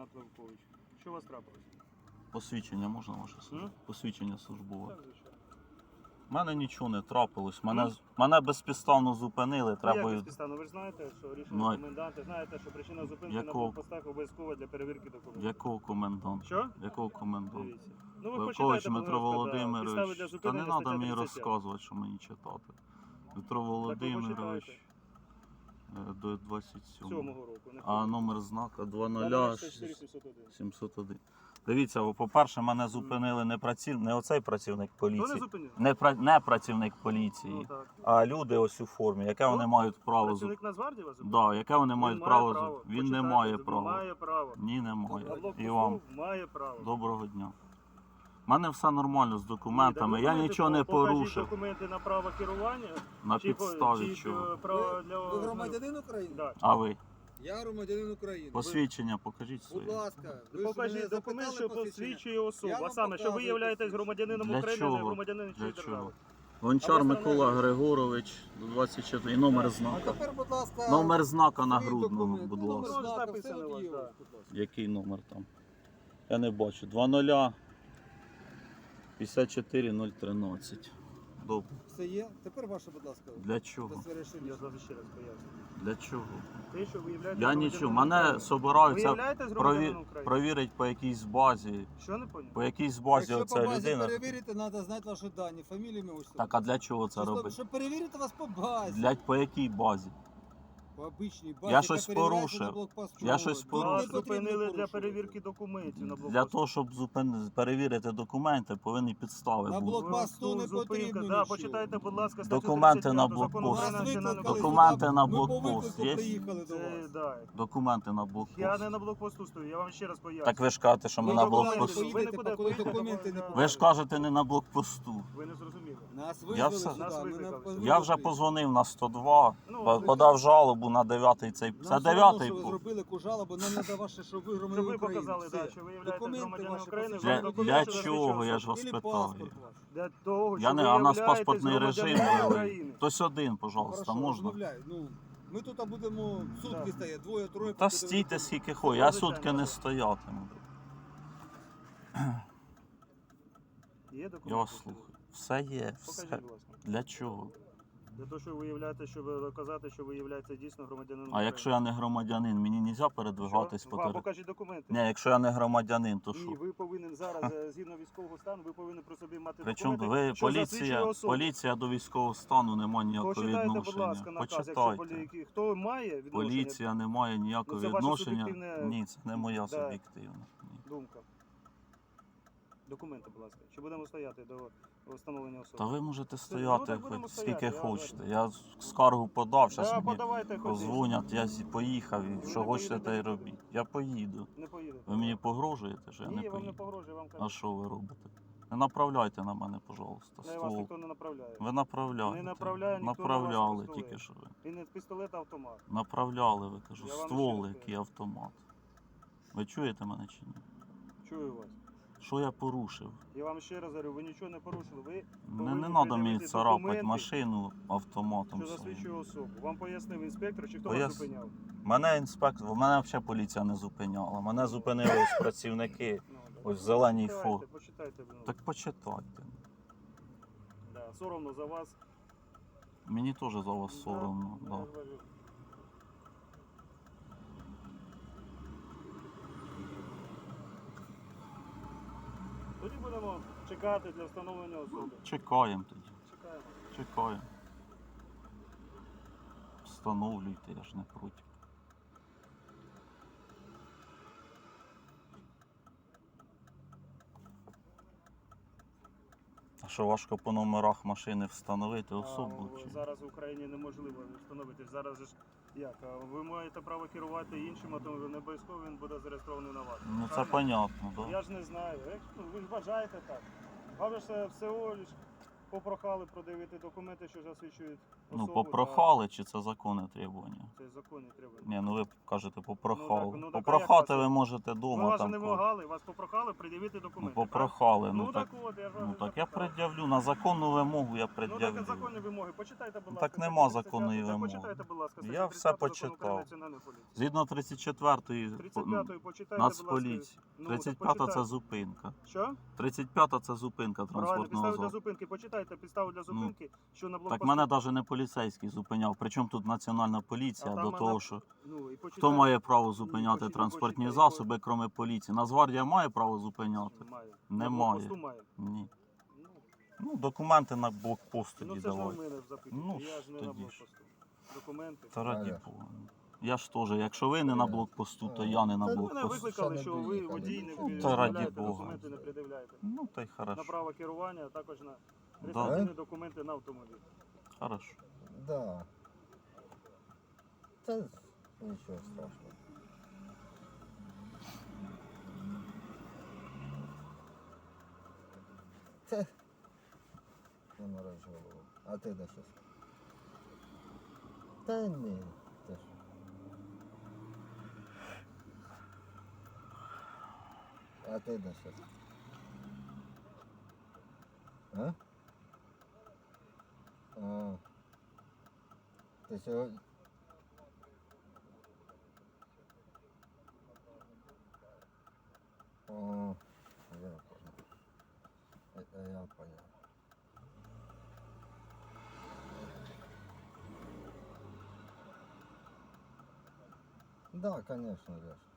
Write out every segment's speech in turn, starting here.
Ренат Левкович. Що у вас трапилось? Посвідчення можна ваше? М? Посвідчення службове. Так, звичайно. У мене нічого не трапилось. Мене, Ну? мене безпідставно зупинили. Ну, Треба. як безпідставно? Ви ж знаєте, що рішення Ну, а- коменданта, знаєте, що причина зупинки на Якого? блокпостах обов'язкова для перевірки документів. Якого коменданта? Що? Якого коменданта? Дивіться. Ну ви Левкович почитайте, будь Дмитро ласка, да, підстави Володимирович. для Та зупинення не треба стаття мені 35. розказувати, що мені читати. Дмитро Володимирович почитайте. Е, до 27. Сьомого року. не А номер знака Та, 20 44 701. 701. Дивіться, по-перше, мене зупинили не праців... не оцей працівник Хто не поліції, зупинив? не, пра... не працівник Ну, поліції, так. а люди ось у формі. Яке вони Хто? мають право зупинити? Працівник Нацгвардії вас зупинив? Да, яке вони мають право зупинити? Він не має права. Має право. Ні, не має. І вам має право. доброго дня. У мене все нормально з документами. Ні, Я нічого не порушив. документи на право керування. На чи підставі чи, чого. е, право для... Ви громадянин України? Да. А ви? Я громадянин України. Посвідчення покажіть Ви- Будь своє. ласка, ви ж мене Покажіть документ, запитали що посвідчення. посвідчує особу. Я А саме, що ви показую являєтесь посвідчення. громадянином Для України, а не чого? громадянином Для чого? держави. Гончар Микола Григорович, 24. І номер А знака. тепер, будь ласка, Номер знака нагрудного, документ. будь Ну, ласка. Ну, знака, написано у вас, да. будь ласка. Який номер там? Я не бачу. 20 54 013. Добре. Все є. Тепер ваше, будь ласка. Для чого? Я зараз ще раз поясню. Для чого? Те, що ви являєтесь Я нічого. Мене собираються прові... провірити по якійсь базі. Що не поняв? По якійсь базі Якщо по базі людина. перевірити, треба знати ваші дані, фамілію, ім'я, отчество. Так, а для чого це Щоб- робити? Щоб перевірити вас по базі. Для по якій базі? По обичній базі. Я щось порушив. Я щось Тут порушив. Вас зупинили для перевірки документів на блокпосту. Для того, щоб зупин... перевірити документи, повинні підстави На бути. блок- блокпосту не Зупинка, потрібно Да, нічого. почитайте, будь ласка, статтю Документи на закону блокпост. України Нас національну викликали поліцію. Документи сюди, на ми по блокпост виклику є? приїхали до Це, вас. да. Документи на блокпост. Я не на блокпосту стою, я вам ще раз поясню. Так ви ж кажете, що ми Ви на документи блокпосту. Ви поїдете, нікуди поки поїдете, документи не поки- Ви ж кажете не на блокпосту. Ви не зрозуміли. Нас Я визвали все- сюди, Нас ми викликали. на Я вже позвонив на 102, Ну, по- подав жалобу на 9 цей. Нам Це все 9 що ви був. зробили яку жалобу, нам не даваше, що ви Щоб громадянин ви України. показали, Все. да, що ви являєтесь Документи ваші України. посвідчення. Для, вам чого я ж вас Ілі питаю? паспорт ваш. Для того, Я що не, ви а у нас являєтесь паспортний режим. громадянином. України. Хтось один, пожалуйста, Хорошо, можна. розмовляю. Ну, ми тут будемо сутки Да. двоє, троє. Та стійте скільки хочете, я Звичайно. сутки не стоятиму. Є документи? Я вас слухаю. Все є, все. Покажіть, будь ласка. Для чого? Для того, що ви являєте, щоб доказати, що ви являєтесь дійсно громадянином А якщо я не громадянин, мені не можна передвигатись по території? покажіть документи. Ні, якщо я не громадянин, то що? ви повинен зараз, е, згідно військового стану, ви повинні при собі мати Причому документи, ви що засвідчує поліція, особу. поліція до військового стану не має ніякого Почитайте, будь відношення. ласка, наказ, якщо Почитайте. полі... хто має відношення, Поліція не має ніякого Ну, це ваша відношення. суб'єктивна- Ні, це не моя Да. суб'єктивна. Ні. думка. Документи, будь ласка. Чи будемо стояти до встановлення особи? Та ви можете ну, стояти будемо хоч скільки я хочете. Я скаргу подав, зараз Да, мені позвонять, я поїхав і що хочете, те й робіть. Я поїду. Не поїдете. Ви мені погрожуєте, що я Ні, не я вам не поїду. погрожую, вам А що ви робите? Не направляйте на мене, пожалуйста. Не, вас ніхто не направляє. Ви направляєте. Не направляє ніхто на вас Направляли пістолет. тільки що ви. І не пістолет, а автомат. Направляли, ви кажу, Я ствол, який автомат. Ви чуєте мене чи ні? Чую вас. Що я порушив? Я вам ще раз говорю, ви нічого не порушили. Ви Не, не треба мені царапати машину автоматом. що своїм. засвідчує особу. Вам пояснив інспектор, чи хто Пояс- вас зупиняв? Мене інспектор, мене взагалі поліція не зупиняла. Мене зупинили ось працівники. Ну. Ось в зеленій формі. Почитайте. Так почитайте. Да, соромно за вас. Мені теж за вас соромно. Да, Да. я ж говорю. Тоді будемо чекати для встановлення особи. Чекаємо тоді. Чекаємо. Чекаємо. Встановлюйте, я ж не проти. А що важко по номерах машини встановити особу? А, Чи? Зараз в Україні неможливо встановити. Зараз же ж як? Ви маєте право керувати іншим, а то не обов'язково він буде зареєстрований на вас. Ну це Правильно? понятно, так. Я ж не знаю. Як- ну, Ви ж бажаєте так. Вам же ж всього лиш попрохали продивити документи, що засвідчують Ну, особу, попрохали, чи це законне требування? Це законні требування. Ні, ну ви кажете, попрохали. Ну, так- ну, так а Попрохати як ви можете Ми вдома вас там. не вимагали, вас попрохали пред'явити Ну, документи. попрохали. так? Ну, Ну так, от, я ж ну так я пред'явлю. На законну вимогу я Ну пред'явлю. так законні вимоги. Почитайте, будь ласка. Так нема законної вимоги. Почитайте, будь ласка, Я все почитав. Згідно 34-ї 35-ї почитайте. Нацполіції. Ну, 35-та це зупинка. Що? 35-та це зупинка транспортного засобу. зупинки. Почитайте підставу для зупинки, що на Так мене навіть не поліцейський зупиняв. Причому тут національна поліція А до там того, вона- що Ну, і хто почитайте. має право зупиняти почекай, транспортні почекай, засоби, крім поліції? Нацгвардія має право зупиняти? Має. Немає. На блокпосту має. Ні. Ну, Ну, документи на блокпост ну тоді це ж не в давай. мене запитуєте, Ну, я ж не на тоді ж. блокпосту. Документи. Та раді Ага. Бога. Я ж теж, якщо ви не на блокпосту, то я не на Та ну, Мене блокпосту. викликали, що ви водій не Ну, та пред'являєте раді Бога. документи, не пред'являєте. Ну, та й На право керування, а також на Да. реєстраційні документи на автомобіль. Хорошо. Да. Це нічого страшного. Це не морож голову. А ти де щось? Та ні, ти що. А ти де щось? А? А. Ти. Да, конечно, Леш.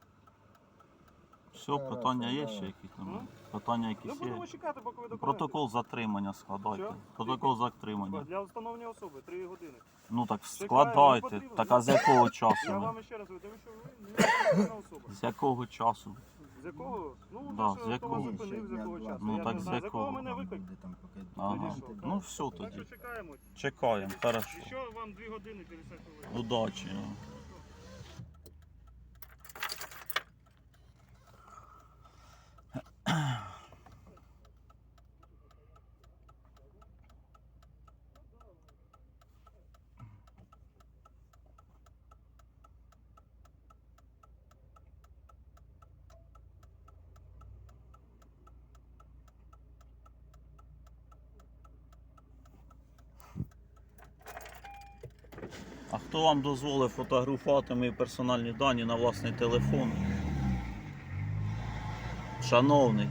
Все, питання є ще якісь немає? Ну? Питання Ну, якісь будемо чекати, поки ви документи. Протокол затримання складайте. Що? Протокол затримання. Для встановлення особи 3 години. Ну так складайте. потрібно. Так а з якого Я часу? ви? вам ще раз говорю, тому що ви не встановлена особа. З якого часу? З якого? Ну, Да, ж, з хто якого? вас зупинив, з якого часу. Ну, я так не з знаю, з якого якого? мене виклик. Ага. Тоді що? Ну все Так тоді. що чекаємо. Чекаємо, хорошо. І що вам 2 години 50 хвилин. Удачі. А хто вам дозволив фотографувати мої персональні дані на власний телефон? Шановний.